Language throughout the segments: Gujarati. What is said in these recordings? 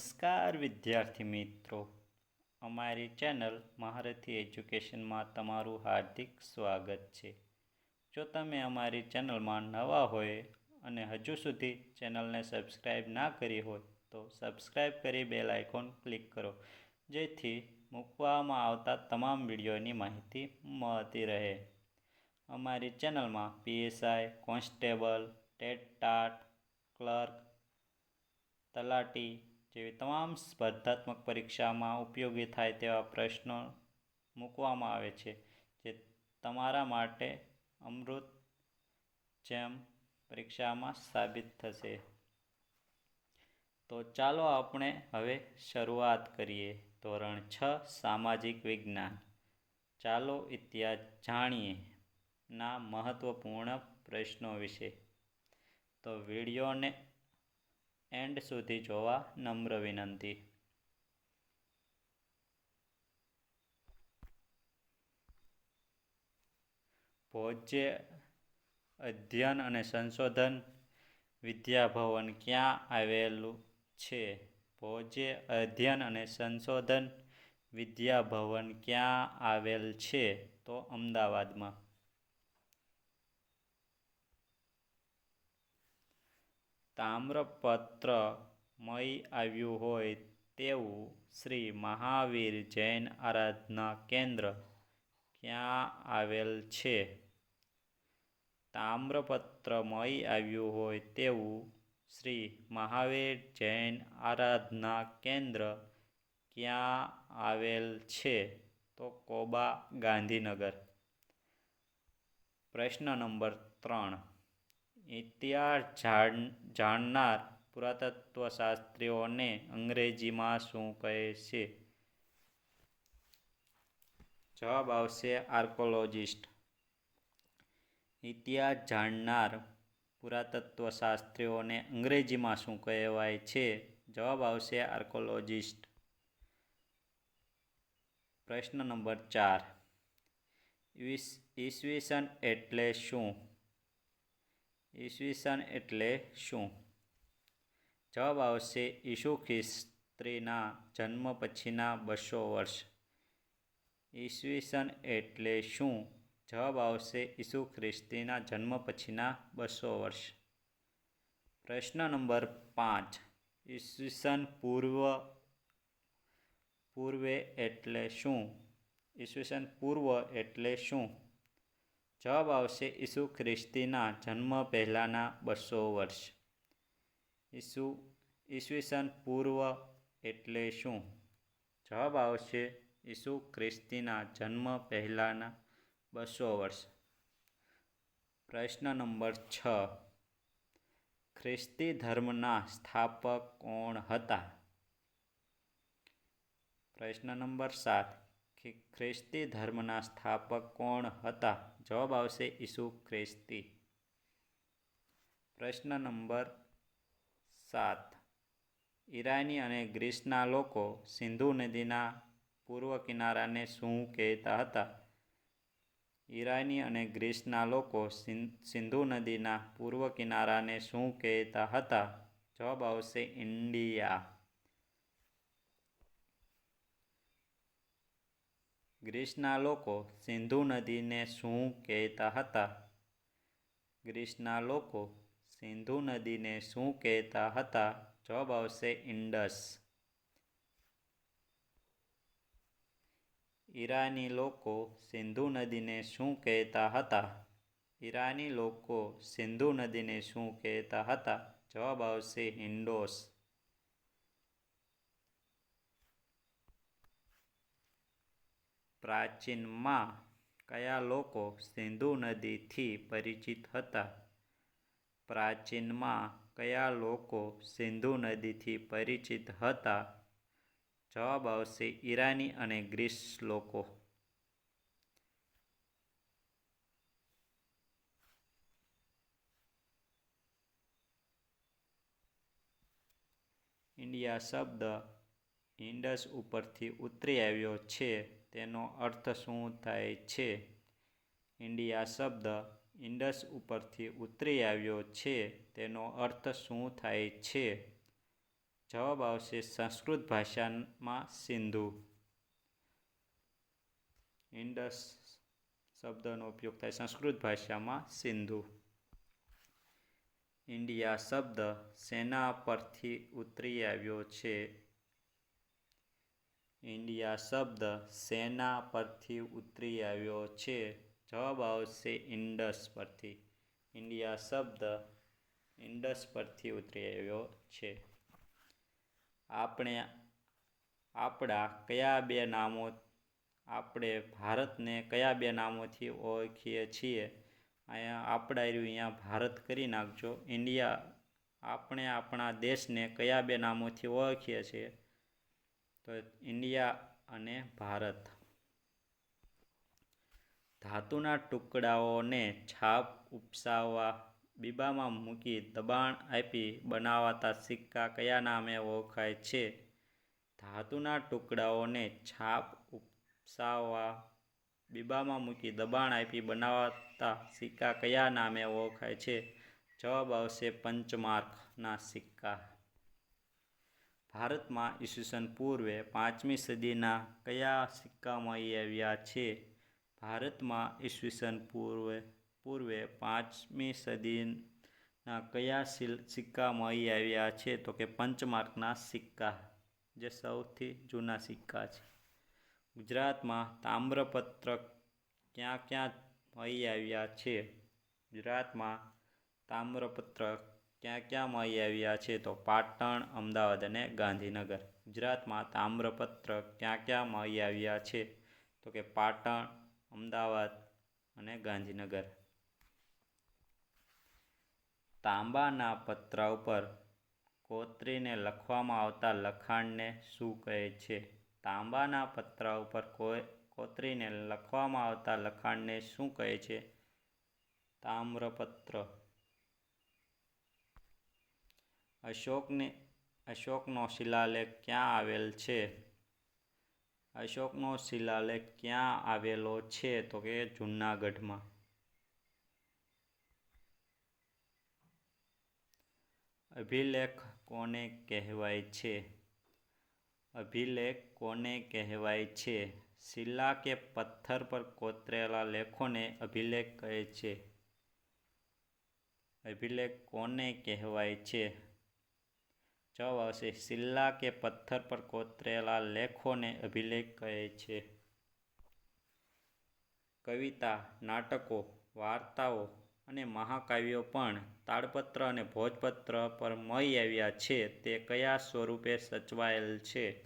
નમસ્કાર વિદ્યાર્થી મિત્રો. અમારી ચેનલ મહારથી એજ્યુકેશનમાં તમારું હાર્દિક સ્વાગત છે. જો તમે અમારી ચેનલમાં નવા હોય અને હજુ સુધી ચેનલને સબસ્ક્રાઈબ ના કરી હોય તો સબસ્ક્રાઈબ કરી બેલ આઇકોન ક્લિક કરો. જેથી મૂકવામાં આવતા તમામ વિડીયોની માહિતી મળતી રહે. અમારી ચેનલમાં PSI, constable, TET, TAT, clerk, તલાટી જેવી તમામ સ્પર્ધાત્મક પરીક્ષામાં ઉપયોગી થાય તેવા પ્રશ્નો મૂકવામાં આવે છે, જે તમારા માટે અમૃત જેમ પરીક્ષામાં સાબિત થશે. તો ચાલો આપણે હવે શરૂઆત કરીએ. ધોરણ છ, સામાજિક વિજ્ઞાન. ચાલો ઇતિહાસ જાણીએ. ના મહત્વપૂર્ણ પ્રશ્નો વિશે. તો વિડીયોને એન્ડ સુધી જોવા નમ્ર વિનંતી. ભોજ્ય અધ્યયન અને સંશોધન વિદ્યાભવન ક્યાં આવેલું છે? ભોજ્ય અધ્યયન અને સંશોધન વિદ્યાભવન ક્યાં આવેલ છે? તો અમદાવાદમાં. તામ્રપત્ર મળી આવ્યું હોય તેવું શ્રી મહાવીર જૈન આરાધના કેન્દ્ર ક્યાં આવેલ છે? તામ્રપત્ર મળી આવ્યું હોય તેવું શ્રી મહાવીર જૈન આરાધના કેન્દ્ર ક્યાં આવેલ છે? તો કોબા ગાંધીનગર. પ્રશ્ન નંબર ત્રણ. ઇતિહાસ જાણનાર પુરાતત્વશાસ્ત્રીઓને અંગ્રેજીમાં શું કહે છે? જવાબ આવશે આર્કોલોજિસ્ટ ઇતિહાસ જાણનાર પુરાતત્વશાસ્ત્રીઓને અંગ્રેજીમાં શું કહેવાય છે? જવાબ આવશે આર્કોલોજિસ્ટ પ્રશ્ન નંબર ચાર. ઈસવીસન એટલે શું? ઈસવીસન એટલે શું? જવાબ આવશે ઈસુ ખ્રિસ્તીના જન્મ પછીના બસો વર્ષ. ઈસવીસન એટલે શું? જવાબ આવશે ઈસુ ખ્રિસ્તીના જન્મ પછીના બસો વર્ષ. પ્રશ્ન નંબર પાંચ. ઈસવીસન પૂર્વ પૂર્વે એટલે શું? ઈસવીસન પૂર્વ એટલે શું? જવાબ આવશે ઈસુ ખ્રિસ્તીના જન્મ પહેલાંના બસો વર્ષ. ઈસુ, ઈસવીસન પૂર્વ એટલે શું? જવાબ આવશે ઈસુ ખ્રિસ્તીના જન્મ પહેલાંના બસો વર્ષ. પ્રશ્ન નંબર છ. ખ્રિસ્તી ધર્મના સ્થાપક કોણ હતા? પ્રશ્ન નંબર સાત. ખ્રિસ્તી ધર્મના સ્થાપક કોણ હતા? જવાબ આવશે ઈસુ ખ્રિસ્તી. પ્રશ્ન નંબર સાત. ઈરાની અને ગ્રીસના લોકો સિંધુ નદીના પૂર્વ કિનારાને શું કહેતા હતા? ઈરાની અને ગ્રીસના લોકો સિંધુ નદીના પૂર્વ કિનારાને શું કહેતા હતા? જવાબ આવશે ઇન્ડિયા. ગ્રીસના લોકો સિંધુ નદીને શું કહેતા હતા? ગ્રીસના લોકો સિંધુ નદીને શું કહેતા હતા? જવાબ આવશે ઇન્ડસ. ઈરાની લોકો સિંધુ નદીને શું કહેતા હતા? ઈરાની લોકો સિંધુ નદીને શું કહેતા હતા? જવાબ આવશે હિન્ડોસ પ્રાચીનમાં કયા લોકો સિંધુ નદીથી પરિચિત હતા? પ્રાચીનમાં કયા લોકો સિંધુ નદીથી પરિચિત હતા? જવાબ આવશે ઈરાની અને ગ્રીસ લોકો. ઇન્ડિયા શબ્દ ઇન્ડસ ઉપરથી ઉતરી આવ્યો છે. તેનો અર્થ શું થાય છે? ઇન્ડિયા શબ્દ ઇન્ડસ ઉપરથી ઉતરી આવ્યો છે. તેનો અર્થ શું થાય છે? જવાબ આવશે સંસ્કૃત ભાષામાં સિંધુ. ઇન્ડસ શબ્દનો ઉપયોગ થાય સંસ્કૃત ભાષામાં સિંધુ. ઇન્ડિયા શબ્દ સેના પરથી ઉતરી આવ્યો છે. ઇન્ડિયા શબ્દ સેના પરથી ઉતરી આવ્યો છે. જવાબ આવશે ઇન્ડસ પરથી. ઇન્ડિયા શબ્દ ઇન્ડસ પરથી ઉતરી આવ્યો છે. આપણે આપણા કયા બે નામો આપણે ભારતને કયા બે નામોથી ઓળખીએ છીએ? અહીંયા આપણા રહ્યું અહીંયા ભારત કરી નાખજો. ઇન્ડિયા આપણે આપણા દેશને કયા બે નામોથી ઓળખીએ છીએ? ઇન્ડિયા અને ભારત. ધાતુના ટુકડાઓને છાપ ઉપસાવવા બીબામાં મૂકી દબાણ આપી બનાવાતા સિક્કા કયા નામે ઓળખાય છે? ધાતુના ટુકડાઓને છાપ ઉપસાવવા બીબામાં મૂકી દબાણ આપી બનાવાતા સિક્કા કયા નામે ઓળખાય છે? જવાબ આવશે પંચમાર્કના સિક્કા. ભારતમાં ઈસવીસન પૂર્વે પાંચમી સદીના કયા સિક્કા મળી આવ્યા છે? ભારતમાં ઈસવીસન પૂર્વે પૂર્વે પાંચમી સદીના કયા સિક્કા મળી આવ્યા છે? તો કે પંચમાર્કના સિક્કા, જે સૌથી જૂના સિક્કા છે. ગુજરાતમાં તામ્રપત્ર ક્યાં ક્યાં મળી આવ્યા છે? ગુજરાતમાં તામ્રપત્ર ક્યાં ક્યાં મળી આવ્યા છે તો પાટણ, અમદાવાદ અને ગાંધીનગર. ગુજરાતમાં તામ્રપત્ર ક્યાં ક્યાં મળી આવ્યા છે? તો કે પાટણ, અમદાવાદ અને ગાંધીનગર. તાંબાના પતરા ઉપર કોતરીને લખવામાં આવતા લખાણને શું કહે છે? તાંબાના પતરા ઉપર કોતરીને લખવામાં આવતા લખાણને શું કહે છે? તામ્રપત્ર. અશોકને, અશોકનો શિલાલેખ ક્યાં આવેલ છે? અશોકનો શિલાલેખ ક્યાં આવેલો છે? તો કે જૂનાગઢમાં. અભિલેખ કોને કહેવાય છે? અભિલેખ કોને કહેવાય છે? શિલા કે પથ્થર પર કોતરેલા લેખોને અભિલેખ કહે છે. અભિલેખ કોને કહેવાય છે? જવાબ આવશે શિલ્લા કે પથ્થર પર કોતરેલા લેખોને અભિલેખ કહે છે. કવિતા, નાટકો, વાર્તાઓ અને મહાકાવ્યો પણ તાડપત્ર અને ભોજપત્ર પર મળી આવ્યા છે. તે કયા સ્વરૂપે સચવાયેલ છે?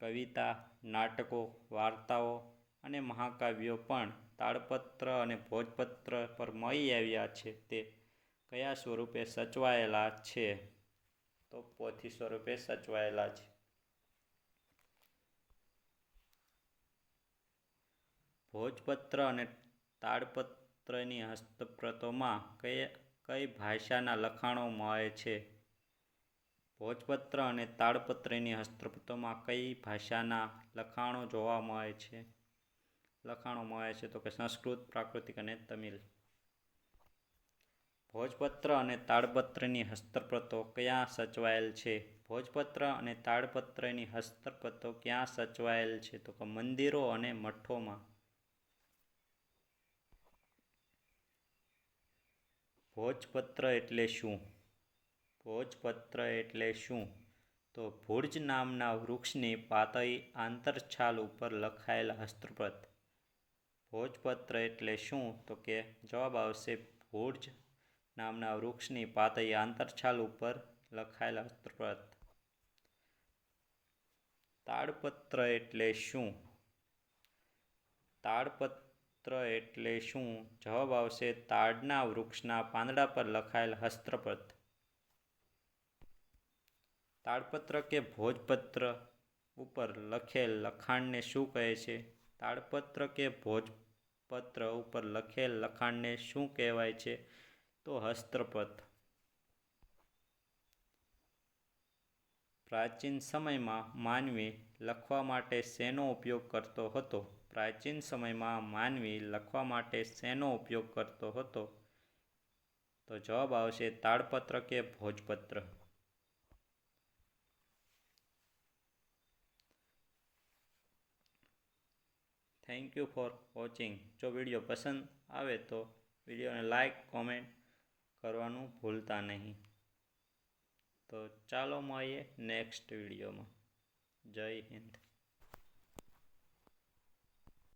કવિતા, નાટકો, વાર્તાઓ અને મહાકાવ્યો પણ તાડપત્ર અને ભોજપત્ર પર મળી આવ્યા છે. તે કયા સ્વરૂપે સચવાયેલા છે? તો પોથી સ્વરૂપે સચવાયેલા છે. ભોજપત્ર અને તાડપત્રની હસ્તપ્રતોમાં કઈ કઈ ભાષાના લખાણો મળે છે? ભોજપત્ર અને તાડપત્રની હસ્તપ્રતોમાં કઈ ભાષાના લખાણો જોવા મળે છે? લખાણો મળે છે તો કે સંસ્કૃત, પ્રાકૃતિક અને તમિલ. ભોજપત્ર અને તાડપત્રની હસ્તપ્રતો ક્યાં સચવાયેલ છે? ભોજપત્ર અને તાડપત્રની હસ્તપ્રતો ક્યાં સચવાયેલ છે? તો કે મંદિરો અને મઠોમાં. ભોજપત્ર એટલે શું? ભોજપત્ર એટલે શું? તો ભુર્જ નામના વૃક્ષની પાતળી આંતરછાલ ઉપર લખાયેલ હસ્તપ્રત. ભોજપત્ર એટલે શું? તો કે જવાબ આવશે ભુર્જ નામના વૃક્ષની પાતળી આંતરછાલ ઉપર લખાયેલ હસ્તપ્રત તાડપત્ર એટલે શું? તાડપત્ર એટલે શું? જવાબ આવશે તાડના વૃક્ષના પાંદડા પર લખાયેલ હસ્તપ્રત. તાડપત્ર કે ભોજપત્ર ઉપર લખેલ લખાણને શું કહે છે? તાડપત્ર કે ભોજપત્ર ઉપર લખેલ લખાણને શું કહેવાય છે? તો હસ્તપથ. પ્રાચીન સમયમાં માનવી લખવા માટે શેનો ઉપયોગ કરતો હતો? પ્રાચીન સમયમાં માનવી લખવા માટે શેનો ઉપયોગ કરતો હતો? તો જવાબ આવશે તાડપત્ર કે ભોજપત્ર? થેન્ક યુ ફોર વોચિંગ જો વીડિયો પસંદ આવે તો વિડીયોને લાઇક કોમેન્ટ કરવાનું ભૂલતા નહીં. તો ચાલો મળીએ નેક્સ્ટ વિડીયોમાં. જય હિન્દ.